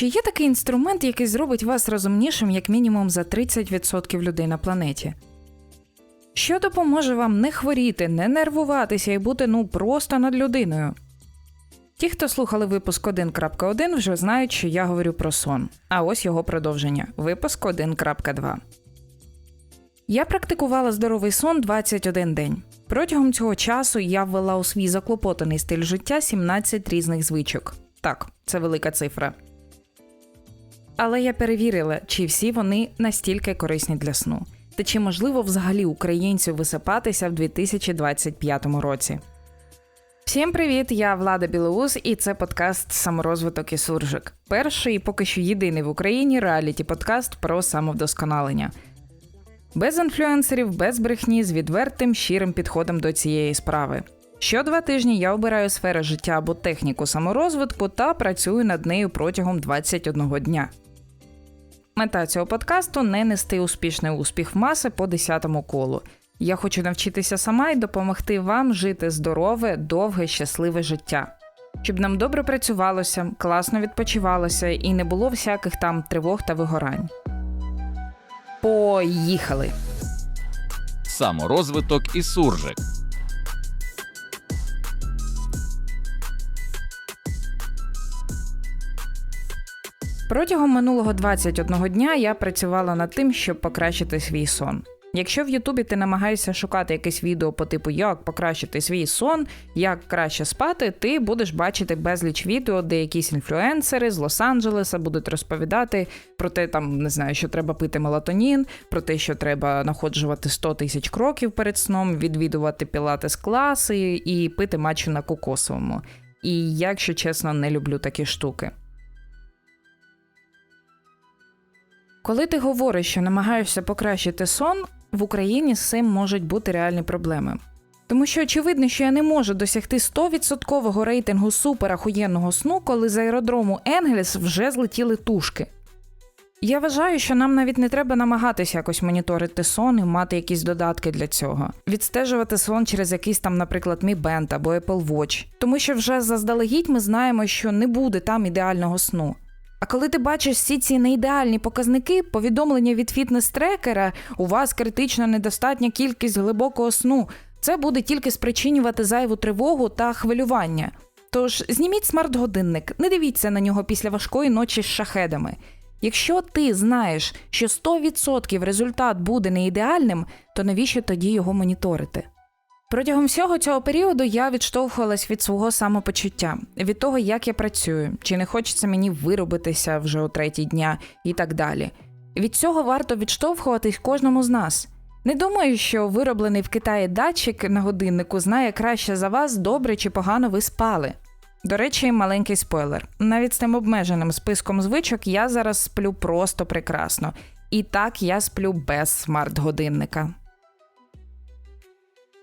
Чи є такий інструмент, який зробить вас розумнішим як мінімум за 30% людей на планеті? Що допоможе вам не хворіти, не нервуватися і бути ну просто над людиною? Ті, хто слухали випуск 1.1, вже знають, що я говорю про сон. А ось його продовження випуск 1.2. Я практикувала здоровий сон 21 день. Протягом цього часу я ввела у свій заклопотаний стиль життя 17 різних звичок. Так, це велика цифра. Але я перевірила, чи всі вони настільки корисні для сну, та чи можливо взагалі українцю висипатися в 2025 році. Всім привіт! Я Влада Білоус, і це подкаст Саморозвиток і суржик. Перший і поки що єдиний в Україні реаліті подкаст про самовдосконалення. Без інфлюенсерів, без брехні, з відвертим щирим підходом до цієї справи. Що два тижні я обираю сферу життя або техніку саморозвитку та працюю над нею протягом 21 дня. Мета цього подкасту не нести успішний успіх в маси по 10-му колу. Я хочу навчитися сама і допомогти вам жити здорове, довге, щасливе життя. Щоб нам добре працювалося, класно відпочивалося і не було всяких там тривог та вигорань. Поїхали! Саморозвиток і суржик. Протягом минулого 21 дня я працювала над тим, щоб покращити свій сон. Якщо в Ютубі ти намагаєшся шукати якесь відео по типу як покращити свій сон, як краще спати, ти будеш бачити безліч відео, де якісь інфлюенсери з Лос-Анджелеса будуть розповідати про те, там не знаю, що треба пити мелатонін, про те, що треба находжувати 100 тисяч кроків перед сном, відвідувати пілатес класи і пити матчу на кокосовому. І якщо чесно, не люблю такі штуки. Коли ти говориш, що намагаєшся покращити сон, в Україні з цим можуть бути реальні проблеми. Тому що очевидно, що я не можу досягти 100% рейтингу суперахуєнного сну, коли з аеродрому Енгельс вже злетіли тушки. Я вважаю, що нам навіть не треба намагатися якось моніторити сон і мати якісь додатки для цього, відстежувати сон через якийсь там, наприклад, Mi Band або Apple Watch, тому що вже заздалегідь ми знаємо, що не буде там ідеального сну. А коли ти бачиш всі ці неідеальні показники, повідомлення від фітнес-трекера, у вас критично недостатня кількість глибокого сну, це буде тільки спричинювати зайву тривогу та хвилювання. Тож зніміть смарт-годинник, не дивіться на нього після важкої ночі з шахедами. Якщо ти знаєш, що 100% результат буде не ідеальним, то навіщо тоді його моніторити? Протягом всього цього періоду я відштовхувалась від свого самопочуття, від того, як я працюю, чи не хочеться мені виробитися вже у третій дня і так далі. Від цього варто відштовхуватись кожному з нас. Не думаю, що вироблений в Китаї датчик на годиннику знає краще за вас, добре чи погано ви спали. До речі, маленький спойлер. Навіть з тим обмеженим списком звичок я зараз сплю просто прекрасно. І так я сплю без смарт-годинника.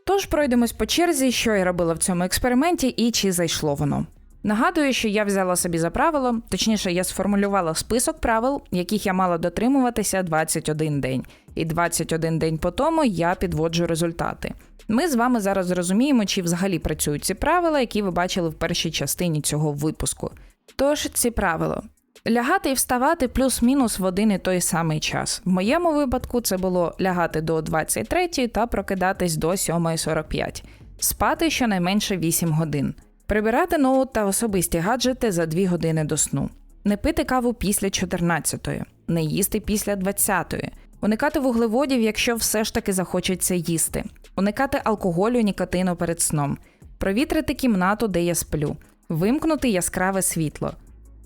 Тож пройдемось по черзі, що я робила в цьому експерименті і чи зайшло воно. Нагадую, що я взяла собі за правило, точніше, я сформулювала список правил, яких я мала дотримуватися 21 день, і 21 день по тому я підводжу результати. Ми з вами зараз зрозуміємо, чи взагалі працюють ці правила, які ви бачили в першій частині цього випуску. Тож ці правила. Лягати і вставати плюс-мінус в один і той самий час. В моєму випадку це було лягати до 23 та прокидатись до 7.45, спати щонайменше 8 годин, прибирати ноут та особисті гаджети за 2 години до сну, не пити каву після 14-ї, не їсти після 20-ї, уникати вуглеводів, якщо все ж таки захочеться їсти, уникати алкоголю, нікотину перед сном, провітрити кімнату, де я сплю, вимкнути яскраве світло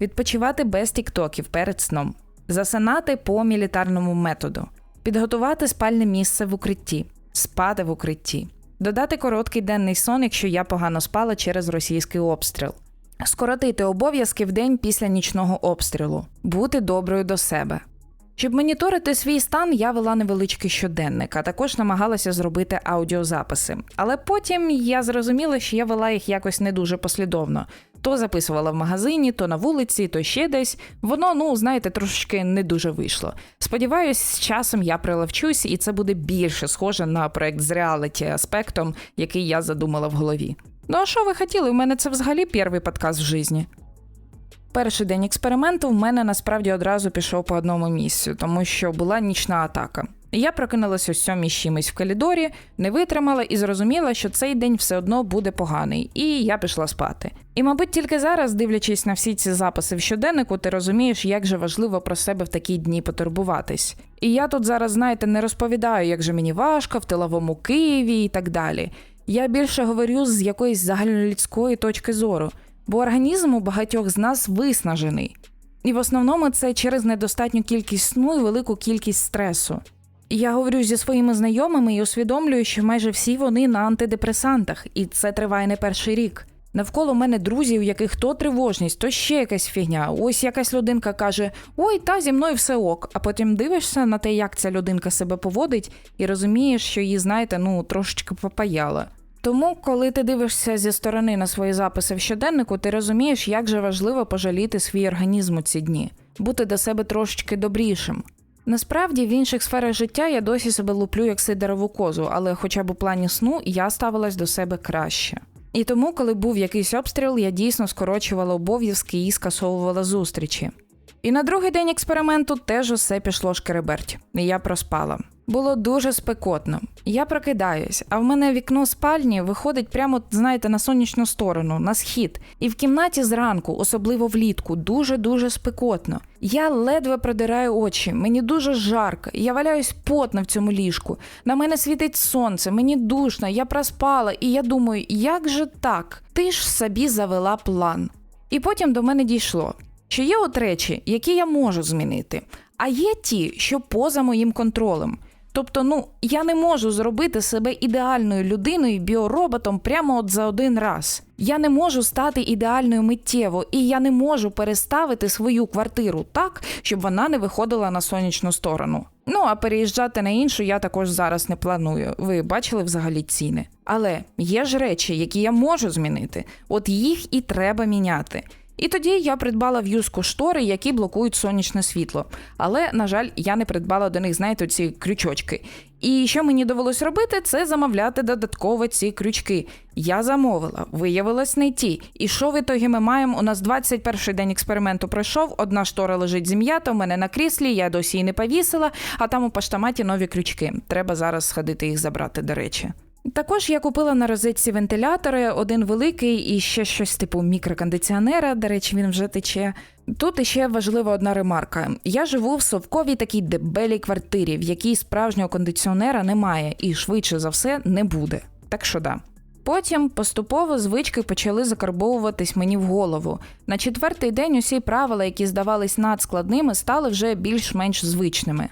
відпочивати без тіктоків перед сном, засинати по мілітарному методу, підготувати спальне місце в укритті, спати в укритті, додати короткий денний сон, якщо я погано спала через російський обстріл, скоротити обов'язки в день після нічного обстрілу, бути доброю до себе. Щоб моніторити свій стан, я вела невеличкий щоденник, а також намагалася зробити аудіозаписи. Але потім я зрозуміла, що я вела їх якось не дуже послідовно. То записувала в магазині, то на вулиці, то ще десь. Воно, ну знаєте, трошечки не дуже вийшло. Сподіваюсь, з часом я прилавчусь, і це буде більше схоже на проект з реаліті аспектом, який я задумала в голові. Ну а що ви хотіли? У мене це взагалі перший подкаст в житті. Перший день експерименту в мене насправді одразу пішов по одному місцю, тому що була нічна атака. Я прокинулася о сьомій з чимось в коридорі, не витримала і зрозуміла, що цей день все одно буде поганий, і я пішла спати. І, мабуть, тільки зараз, дивлячись на всі ці записи в щоденнику, ти розумієш, як же важливо про себе в такі дні потурбуватись. І я тут зараз, знаєте, не розповідаю, як же мені важко в тиловому Києві і так далі. Я більше говорю з якоїсь загальнолюдської точки зору, бо організм у багатьох з нас виснажений. І в основному це через недостатню кількість сну і велику кількість стресу. Я говорю зі своїми знайомими і усвідомлюю, що майже всі вони на антидепресантах, і це триває не перший рік. Навколо мене друзі, у яких то тривожність, то ще якась фігня. Ось якась людинка каже: Ой, та зі мною все ок. А потім дивишся на те, як ця людинка себе поводить, і розумієш, що її, знаєте, ну трошечки попаяла. Тому, коли ти дивишся зі сторони на свої записи в щоденнику, ти розумієш, як же важливо пожаліти свій організм у ці дні, бути до себе трошечки добрішим. Насправді, в інших сферах життя я досі себе луплю як сидорову козу, але хоча б у плані сну я ставилась до себе краще. І тому, коли був якийсь обстріл, я дійсно скорочувала обов'язки і скасовувала зустрічі. І на другий день експерименту теж усе пішло шкереберть, я проспала. Було дуже спекотно. Я прокидаюсь, а в мене вікно спальні виходить прямо, знаєте, на сонячну сторону, на схід. І в кімнаті зранку, особливо влітку, дуже-дуже спекотно. Я ледве продираю очі, мені дуже жарко, я валяюсь потно в цьому ліжку. На мене світить сонце, мені душно, я проспала, і я думаю, як же так? Ти ж собі завела план. І потім до мене дійшло, що є от речі, які я можу змінити, а є ті, що поза моїм контролем. Тобто, ну я не можу зробити себе ідеальною людиною, біороботом прямо от за один раз. Я не можу стати ідеальною миттєво, і я не можу переставити свою квартиру так, щоб вона не виходила на сонячну сторону. Ну а переїжджати на іншу я також зараз не планую. Ви бачили взагалі ціни. Але є ж речі, які я можу змінити. От їх і треба міняти. І тоді я придбала в'юзку штори, які блокують сонячне світло. Але, на жаль, я не придбала до них, знаєте, ці крючочки. І що мені довелось робити, це замовляти додатково ці крючки. Я замовила, виявилось не ті. І що в ітогі ми маємо? У нас 21 день експерименту пройшов, одна штора лежить зім'ята, у мене на кріслі, я досі її не повісила, а там у поштаматі нові крючки. Треба зараз сходити їх забрати, до речі. Також я купила на розетці вентилятори, один великий і ще щось типу мікрокондиціонера. До речі, він вже тече. Тут іще важлива одна ремарка: я живу в совковій такій дебелій квартирі, в якій справжнього кондиціонера немає, і швидше за все не буде. Так що да. Потім поступово звички почали закарбовуватись мені в голову. На четвертий день усі правила, які здавались надскладними, стали вже більш-менш звичними.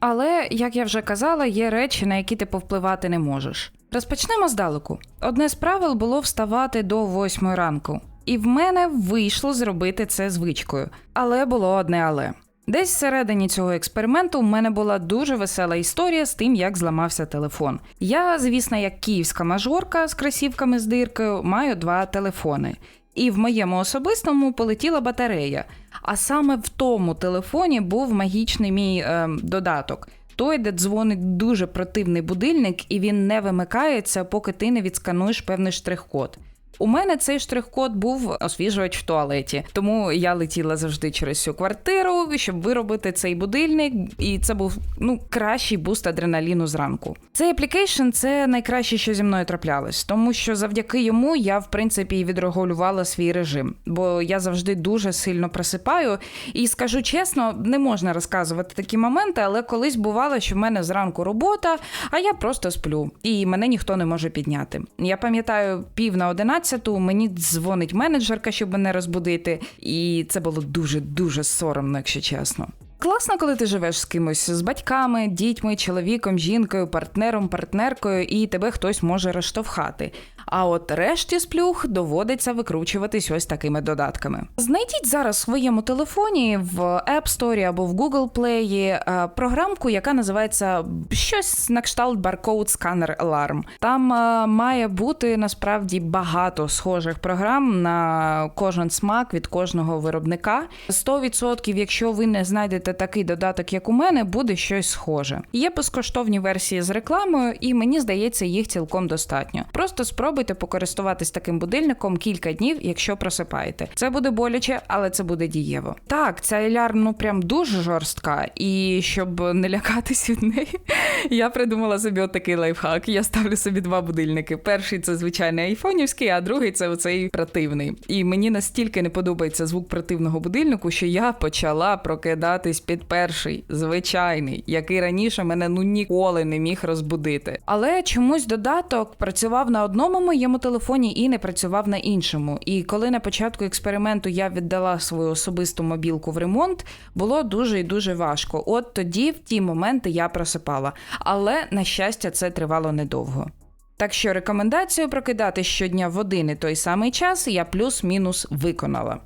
Але, як я вже казала, є речі, на які ти повпливати не можеш. Розпочнемо здалеку. Одне з правил було вставати до восьмої ранку, і в мене вийшло зробити це звичкою. Але було одне але. Десь всередині цього експерименту в мене була дуже весела історія з тим, як зламався телефон. Я, звісно, як київська мажорка з красівками з диркою, маю два телефони. І в моєму особистому полетіла батарея. А саме в тому телефоні був магічний мій е, додаток. Той, де дзвонить дуже противний будильник, і він не вимикається, поки ти не відскануєш певний штрих-код. У мене цей штрих-код був освіжувач в туалеті, тому я летіла завжди через всю квартиру, щоб виробити цей будильник, і це був ну кращий буст адреналіну зранку. Цей аплікейшн це найкраще, що зі мною траплялось, тому що завдяки йому я в принципі відрегулювала свій режим, бо я завжди дуже сильно просипаю. І скажу чесно, не можна розказувати такі моменти, але колись бувало, що в мене зранку робота, а я просто сплю, і мене ніхто не може підняти. Я пам'ятаю, пів на одинадцять мені дзвонить менеджерка, щоб мене розбудити, і це було дуже дуже соромно, якщо чесно. Класно, коли ти живеш з кимось з батьками, дітьми, чоловіком, жінкою, партнером, партнеркою, і тебе хтось може розштовхати. А от решті сплюх доводиться викручуватись ось такими додатками. Знайдіть зараз в своєму телефоні в App Store або в Google Play е, програмку, яка називається щось на кшталт Barcode Scanner Alarm. Там е, має бути насправді багато схожих програм на кожен смак від кожного виробника. 100% якщо ви не знайдете такий додаток, як у мене, буде щось схоже. Є безкоштовні версії з рекламою, і мені здається, їх цілком достатньо. Просто спробуйте спробуйте покористуватись таким будильником кілька днів, якщо просипаєте. Це буде боляче, але це буде дієво. Так, ця алярм ну прям дуже жорстка, і щоб не лякатись від неї, я придумала собі отакий лайфхак. Я ставлю собі два будильники. Перший це звичайний айфонівський, а другий це оцей противний. І мені настільки не подобається звук противного будильнику, що я почала прокидатись під перший звичайний, який раніше мене ну ніколи не міг розбудити. Але чомусь додаток працював на одному моєму телефоні і не працював на іншому. І коли на початку експерименту я віддала свою особисту мобілку в ремонт, було дуже і дуже важко. От тоді, в ті моменти, я просипала. Але на щастя, це тривало недовго. Так що рекомендацію прокидати щодня в один і той самий час я плюс-мінус виконала.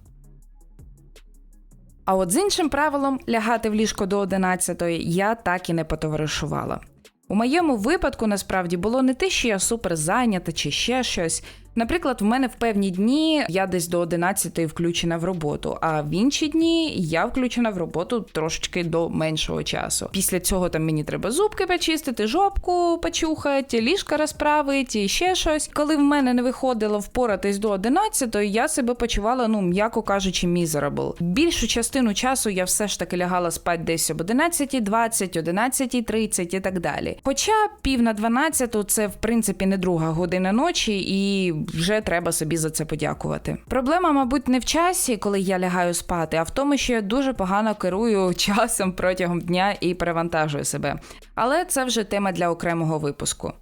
А от з іншим правилом лягати в ліжко до 11 я так і не потоваришувала. У моєму випадку насправді було не те, що я супер зайнята чи ще щось. Наприклад, в мене в певні дні я десь до 11 включена в роботу, а в інші дні я включена в роботу трошечки до меншого часу. Після цього там мені треба зубки почистити, жопку почухати, ліжка розправити і ще щось. Коли в мене не виходило впоратись до 11, я себе почувала, ну м'яко кажучи, miserable. Більшу частину часу я все ж таки лягала спати десь об 11.20, 11.30 і так далі. Хоча пів на 12 це в принципі не друга година ночі і вже треба собі за це подякувати. Проблема, мабуть, не в часі, коли я лягаю спати, а в тому, що я дуже погано керую часом протягом дня і перевантажую себе. Але це вже тема для окремого випуску.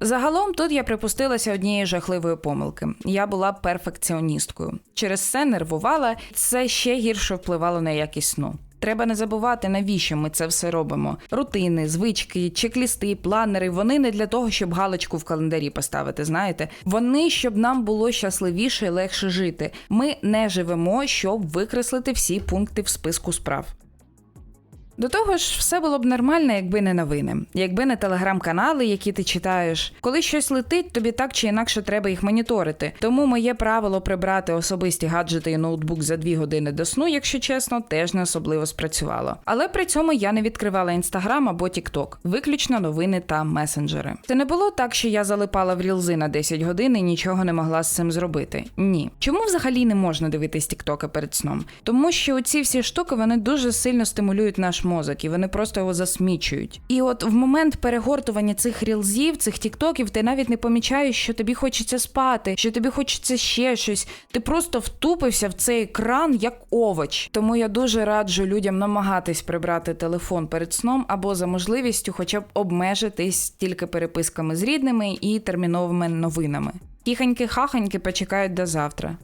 Загалом тут я припустилася однієї жахливої помилки. Я була перфекціоністкою. Через це нервувала, це ще гірше впливало на якість сну. Треба не забувати, навіщо ми це все робимо. Рутини, звички, чек-лісти, планери. Вони не для того, щоб галочку в календарі поставити. Знаєте, вони щоб нам було щасливіше і легше жити. Ми не живемо, щоб викреслити всі пункти в списку справ. До того ж, все було б нормально, якби не новини, якби не телеграм-канали, які ти читаєш. Коли щось летить, тобі так чи інакше треба їх моніторити. Тому моє правило прибрати особисті гаджети і ноутбук за дві години до сну, якщо чесно, теж не особливо спрацювало. Але при цьому я не відкривала інстаграм або Тікток, виключно новини та месенджери. Це не було так, що я залипала в рілзи на 10 годин і нічого не могла з цим зробити. Ні. Чому взагалі не можна дивитись Тіктока перед сном? Тому що ці всі штуки вони дуже сильно стимулюють наш мозок, і вони просто його засмічують. І от в момент перегортування цих рілзів, цих тіктоків, ти навіть не помічаєш, що тобі хочеться спати, що тобі хочеться ще щось. Ти просто втупився в цей екран як овоч. Тому я дуже раджу людям намагатись прибрати телефон перед сном або за можливістю, хоча б обмежитись тільки переписками з рідними і терміновими новинами. Тіхоньки-хахоньки почекають до завтра.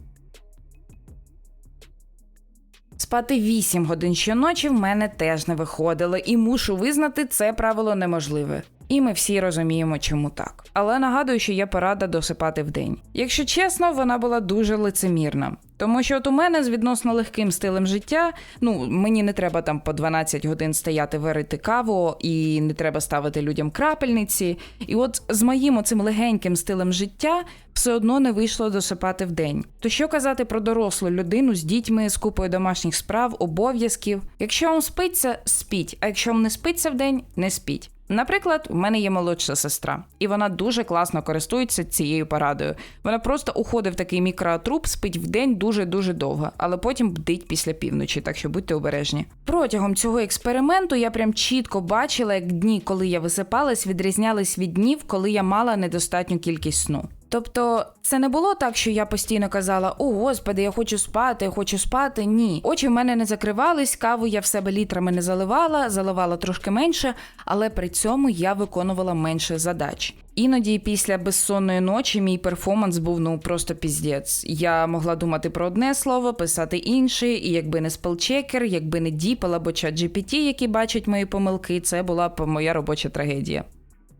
Спати 8 годин щоночі в мене теж не виходило, і мушу визнати, це правило неможливе. І ми всі розуміємо, чому так. Але нагадую, що є порада досипати вдень. Якщо чесно, вона була дуже лицемірна. Тому що от у мене з відносно легким стилем життя, ну мені не треба там по 12 годин стояти варити каву, і не треба ставити людям крапельниці. І от з моїм оцим легеньким стилем життя все одно не вийшло досипати вдень. То що казати про дорослу людину з дітьми, з купою домашніх справ, обов'язків? Якщо вам спиться, спіть, а якщо вам не спиться вдень, не спіть. Наприклад, у мене є молодша сестра, і вона дуже класно користується цією порадою. Вона просто уходить в такий мікротруп, спить в день дуже дуже довго, але потім бдить після півночі, так що будьте обережні. Протягом цього експерименту я прям чітко бачила, як дні, коли я висипалась, відрізнялись від днів, коли я мала недостатню кількість сну. Тобто це не було так, що я постійно казала: О, господи, я хочу спати, я хочу спати. Ні, очі в мене не закривались, каву я в себе літрами не заливала, заливала трошки менше, але при цьому я виконувала менше задач. Іноді після безсонної ночі мій перформанс був ну просто піздець. Я могла думати про одне слово, писати інше, і якби не спелчекер, якби не Діпл або чат GPT, які бачать мої помилки, це була б моя робоча трагедія.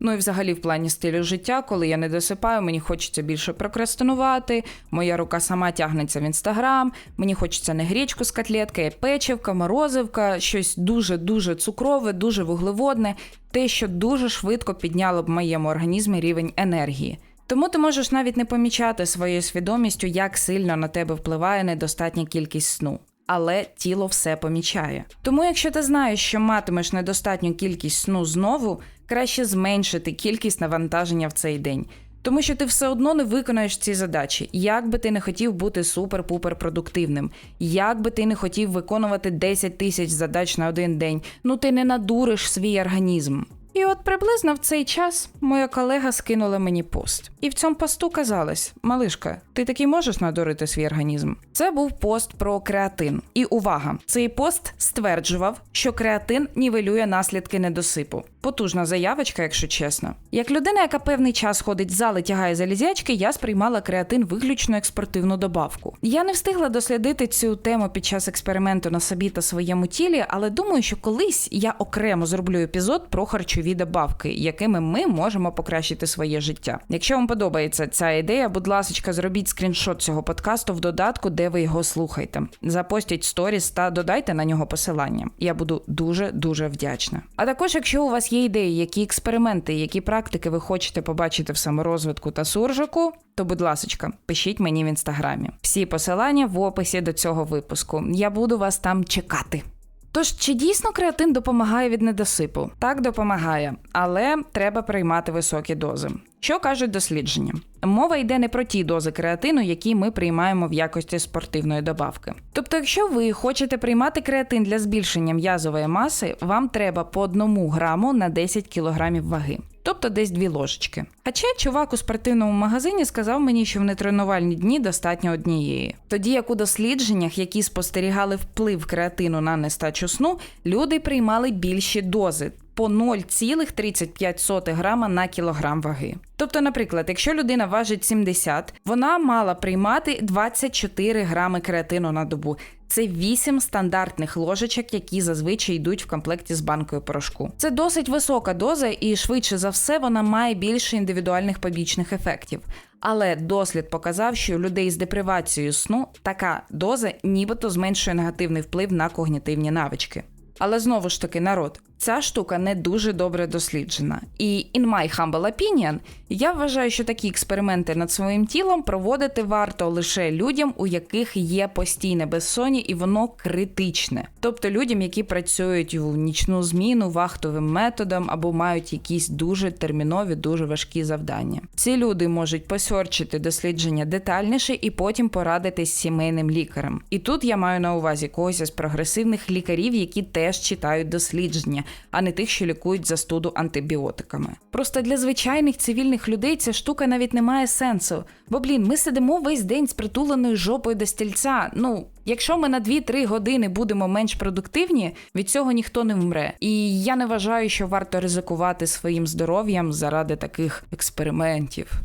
Ну і взагалі в плані стилю життя, коли я не досипаю, мені хочеться більше прокрастинувати, моя рука сама тягнеться в інстаграм, мені хочеться не гречку з котлеткою, а печивка, морозивка, щось дуже-дуже цукрове, дуже вуглеводне, те, що дуже швидко підняло б моєму організмі рівень енергії. Тому ти можеш навіть не помічати своєю свідомістю, як сильно на тебе впливає недостатня кількість сну. Але тіло все помічає. Тому, якщо ти знаєш, що матимеш недостатню кількість сну знову, краще зменшити кількість навантаження в цей день. Тому що ти все одно не виконаєш ці задачі, як би ти не хотів бути супер-пупер продуктивним, як би ти не хотів виконувати 10 тисяч задач на один день, ну ти не надуриш свій організм. І от приблизно в цей час моя колега скинула мені пост. І в цьому посту казалось: Малишка, ти таки можеш надурити свій організм? Це був пост про креатин. І увага! Цей пост стверджував, що креатин нівелює наслідки недосипу. Потужна заявочка, якщо чесно. Як людина, яка певний час ходить в зали, тягає залізячки, я сприймала креатин виключно як спортивну добавку. Я не встигла дослідити цю тему під час експерименту на собі та своєму тілі, але думаю, що колись я окремо зроблю епізод про харчові добавки, якими ми можемо покращити своє життя. Якщо вам подобається ця ідея, будь ласка, зробіть скріншот цього подкасту в додатку, де ви його слухаєте. Запостіть сторіс та додайте на нього посилання. Я буду дуже дуже вдячна. А також, якщо у вас є ідеї, які експерименти, які практики ви хочете побачити в саморозвитку та суржику, то, будь ласочка, пишіть мені в інстаграмі. Всі посилання в описі до цього випуску. Я буду вас там чекати. Тож, чи дійсно креатин допомагає від недосипу? Так допомагає, але треба приймати високі дози. Що кажуть дослідження? Мова йде не про ті дози креатину, які ми приймаємо в якості спортивної добавки. Тобто, якщо ви хочете приймати креатин для збільшення м'язової маси, вам треба по 1 граму на 10 кілограмів ваги. Тобто десь дві ложечки. Хоча чувак у спортивному магазині сказав мені, що в нетренувальні дні достатньо однієї. Тоді як у дослідженнях, які спостерігали вплив креатину на нестачу сну, люди приймали більші дози. По 0,35 грама на кілограм ваги. Тобто, наприклад, якщо людина важить 70, вона мала приймати 24 грами креатину на добу. Це 8 стандартних ложечок, які зазвичай йдуть в комплекті з банкою порошку. Це досить висока доза, і швидше за все вона має більше індивідуальних побічних ефектів. Але дослід показав, що у людей з депривацією сну така доза нібито зменшує негативний вплив на когнітивні навички. Але знову ж таки, народ, ця штука не дуже добре досліджена. І in my humble opinion, я вважаю, що такі експерименти над своїм тілом проводити варто лише людям, у яких є постійне безсоння, і воно критичне. Тобто людям, які працюють у нічну зміну вахтовим методом або мають якісь дуже термінові, дуже важкі завдання. Ці люди можуть посьорчити дослідження детальніше і потім порадитись з сімейним лікарем. І тут я маю на увазі когось із прогресивних лікарів, які теж читають дослідження а не тих, що лікують застуду антибіотиками. Просто для звичайних цивільних людей ця штука навіть не має сенсу. Бо, блін, ми сидимо весь день з притуленою жопою до стільця. Ну, якщо ми на 2-3 години будемо менш продуктивні, від цього ніхто не вмре. І я не вважаю, що варто ризикувати своїм здоров'ям заради таких експериментів.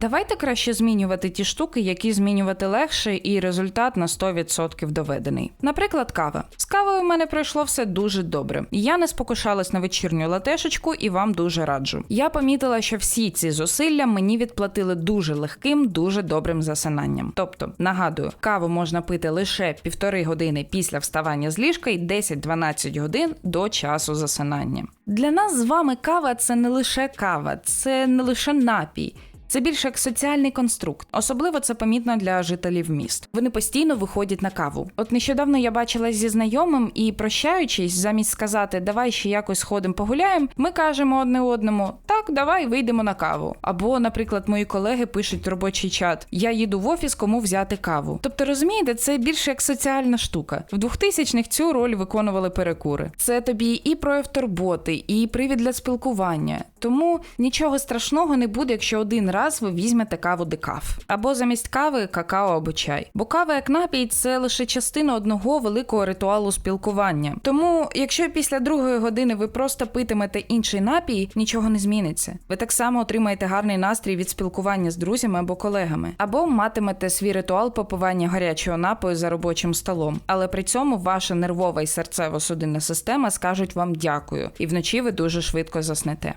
Давайте краще змінювати ті штуки, які змінювати легше, і результат на 100% доведений. Наприклад, кава. З кавою в мене пройшло все дуже добре. Я не спокушалась на вечірню латешечку і вам дуже раджу. Я помітила, що всі ці зусилля мені відплатили дуже легким, дуже добрим засинанням. Тобто, нагадую, каву можна пити лише півтори години після вставання з ліжка і 10-12 годин до часу засинання. Для нас з вами кава це не лише кава, це не лише напій. Це більше як соціальний конструкт. Особливо це помітно для жителів міст. Вони постійно виходять на каву. От нещодавно я бачилась зі знайомим і, прощаючись, замість сказати Давай ще якось сходимо погуляємо, ми кажемо одне одному так, давай вийдемо на каву. Або, наприклад, мої колеги пишуть робочий чат: Я їду в офіс, кому взяти каву. Тобто, розумієте, це більше як соціальна штука. В 2000-х цю роль виконували перекури. Це тобі і прояв турботи, і привід для спілкування. Тому нічого страшного не буде, якщо один раз ви візьмете каву декаф. Або замість кави какао або чай. Бо кава як напій це лише частина одного великого ритуалу спілкування. Тому, якщо після другої години ви просто питимете інший напій, нічого не зміниться. Ви так само отримаєте гарний настрій від спілкування з друзями або колегами, або матимете свій ритуал попивання гарячого напою за робочим столом. Але при цьому ваша нервова і серцево-судинна система скажуть вам дякую, і вночі ви дуже швидко заснете.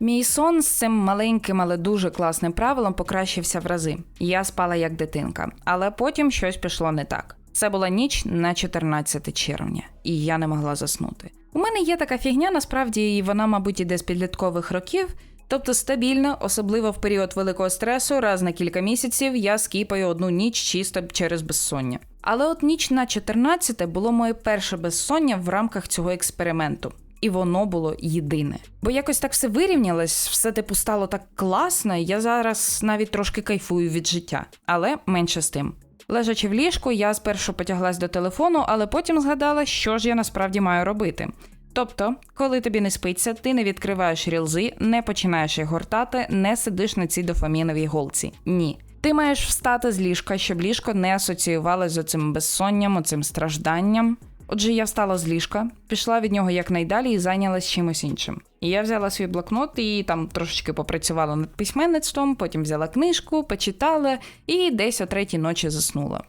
Мій сон з цим маленьким, але дуже класним правилом покращився в рази. Я спала як дитинка, але потім щось пішло не так. Це була ніч на 14 червня, і я не могла заснути. У мене є така фігня, насправді, і вона, мабуть, іде з підліткових років. Тобто стабільно, особливо в період великого стресу, раз на кілька місяців я скіпаю одну ніч чисто через безсоння. Але от ніч на 14 було моє перше безсоння в рамках цього експерименту. І воно було єдине. Бо якось так все вирівнялось, все типу стало так класно, і я зараз навіть трошки кайфую від життя, але менше з тим. Лежачи в ліжку, я спершу потяглась до телефону, але потім згадала, що ж я насправді маю робити. Тобто, коли тобі не спиться, ти не відкриваєш рілзи, не починаєш їх гортати, не сидиш на цій дофаміновій голці. Ні. Ти маєш встати з ліжка, щоб ліжко не асоціювалося з оцим безсонням, оцим стражданням. Отже, я встала з ліжка, пішла від нього якнайдалі і зайнялась чимось іншим. І я взяла свій блокнот і там трошечки попрацювала над письменництвом, потім взяла книжку, почитала і десь о третій ночі заснула.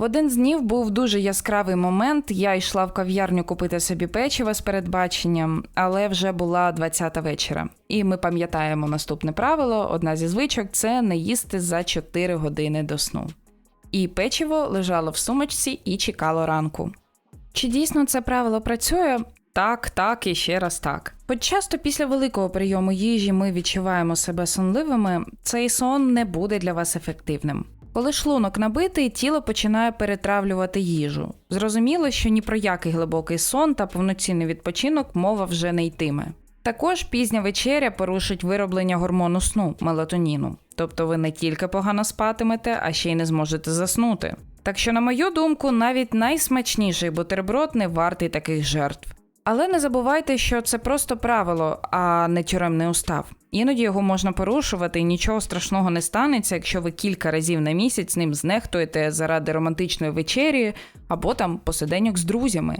В один з днів був дуже яскравий момент. Я йшла в кав'ярню купити собі печиво з передбаченням, але вже була 20-та вечора. І ми пам'ятаємо наступне правило: одна зі звичок це не їсти за 4 години до сну. І печиво лежало в сумочці і чекало ранку. Чи дійсно це правило працює? Так, так і ще раз так. Хоч часто після великого прийому їжі ми відчуваємо себе сонливими, цей сон не буде для вас ефективним. Коли шлунок набитий, тіло починає перетравлювати їжу. Зрозуміло, що ні про який глибокий сон та повноцінний відпочинок мова вже не йтиме. Також пізня вечеря порушить вироблення гормону сну мелатоніну, тобто ви не тільки погано спатимете, а ще й не зможете заснути. Так що, на мою думку, навіть найсмачніший бутерброд не вартий таких жертв. Але не забувайте, що це просто правило, а не тюремний устав. Іноді його можна порушувати, і нічого страшного не станеться, якщо ви кілька разів на місяць ним знехтуєте заради романтичної вечері або там посиденьок з друзями.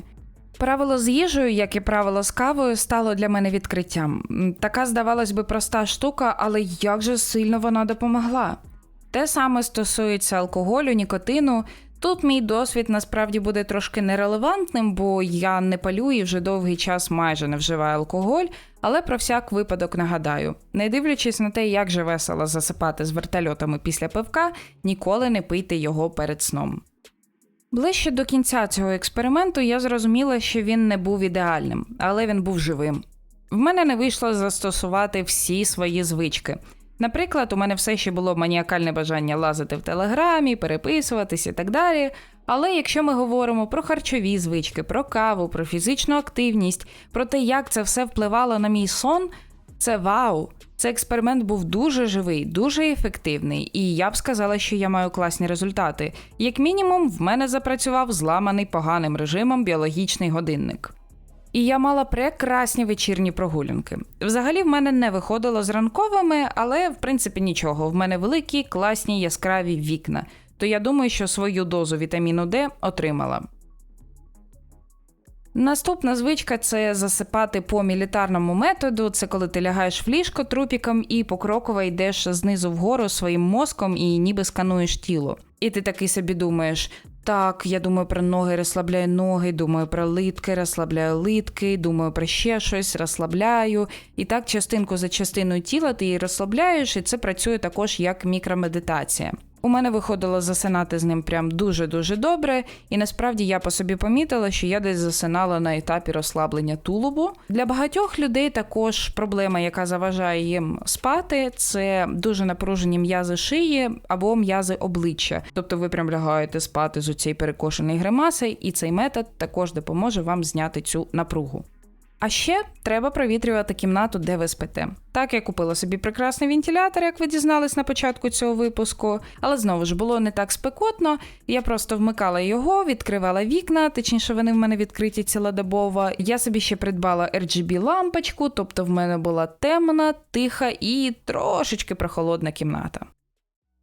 Правило з їжею, як і правило з кавою, стало для мене відкриттям. Така, здавалось би, проста штука, але як же сильно вона допомогла. Те саме стосується алкоголю, нікотину. Тут мій досвід насправді буде трошки нерелевантним, бо я не палю і вже довгий час майже не вживаю алкоголь, але про всяк випадок нагадаю: не дивлячись на те, як же весело засипати з вертольотами після пивка, ніколи не пийте його перед сном. Ближче до кінця цього експерименту я зрозуміла, що він не був ідеальним, але він був живим. В мене не вийшло застосувати всі свої звички. Наприклад, у мене все ще було маніакальне бажання лазити в телеграмі, переписуватись і так далі. Але якщо ми говоримо про харчові звички, про каву, про фізичну активність, про те, як це все впливало на мій сон, це вау! Цей експеримент був дуже живий, дуже ефективний, і я б сказала, що я маю класні результати. Як мінімум, в мене запрацював зламаний поганим режимом біологічний годинник. І я мала прекрасні вечірні прогулянки. Взагалі, в мене не виходило з ранковими, але в принципі нічого. В мене великі, класні яскраві вікна. То я думаю, що свою дозу вітаміну Д отримала. Наступна звичка це засипати по мілітарному методу. Це коли ти лягаєш в ліжко трупіком і покроково йдеш знизу вгору своїм мозком і ніби скануєш тіло. І ти такий собі думаєш: так, я думаю про ноги, розслабляю ноги, думаю про литки, розслабляю литки, думаю про ще щось, розслабляю. І так, частинку за частиною тіла ти її розслабляєш, і це працює також як мікромедитація. У мене виходило засинати з ним прям дуже-дуже добре, і насправді я по собі помітила, що я десь засинала на етапі розслаблення тулубу. Для багатьох людей також проблема, яка заважає їм спати, це дуже напружені м'язи шиї або м'язи обличчя. Тобто ви прям лягаєте спати з оцієї перекошеної гримаси, і цей метод також допоможе вам зняти цю напругу. А ще треба провітрювати кімнату, де ви спите. Так, я купила собі прекрасний вентилятор, як ви дізнались на початку цього випуску, але знову ж було не так спекотно. Я просто вмикала його, відкривала вікна, точніше, вони в мене відкриті цілодобово. Я собі ще придбала RGB лампочку, тобто в мене була темна, тиха і трошечки прохолодна кімната.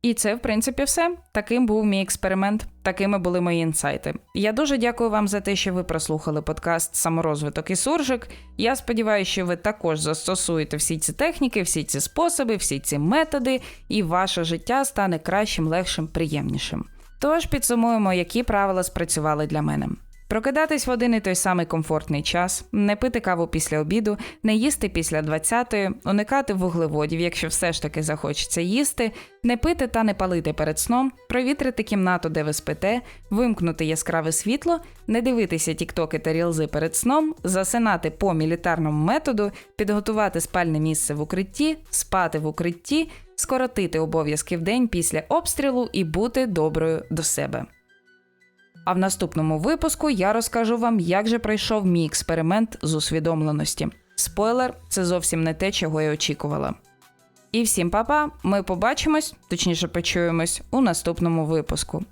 І це, в принципі, все. Таким був мій експеримент, такими були мої інсайти. Я дуже дякую вам за те, що ви прослухали подкаст Саморозвиток і суржик. Я сподіваюся, що ви також застосуєте всі ці техніки, всі ці способи, всі ці методи, і ваше життя стане кращим, легшим, приємнішим. Тож підсумуємо, які правила спрацювали для мене. Прокидатись в один і той самий комфортний час, не пити каву після обіду, не їсти після 20-ї, уникати вуглеводів, якщо все ж таки захочеться їсти, не пити та не палити перед сном, провітрити кімнату, де ви спите, вимкнути яскраве світло, не дивитися тіктоки та рілзи перед сном, засинати по мілітарному методу, підготувати спальне місце в укритті, спати в укритті, скоротити обов'язки в день після обстрілу і бути доброю до себе. А в наступному випуску я розкажу вам, як же пройшов мій експеримент з усвідомленості. Спойлер, це зовсім не те, чого я очікувала. І всім па-па, Ми побачимось, точніше почуємось у наступному випуску.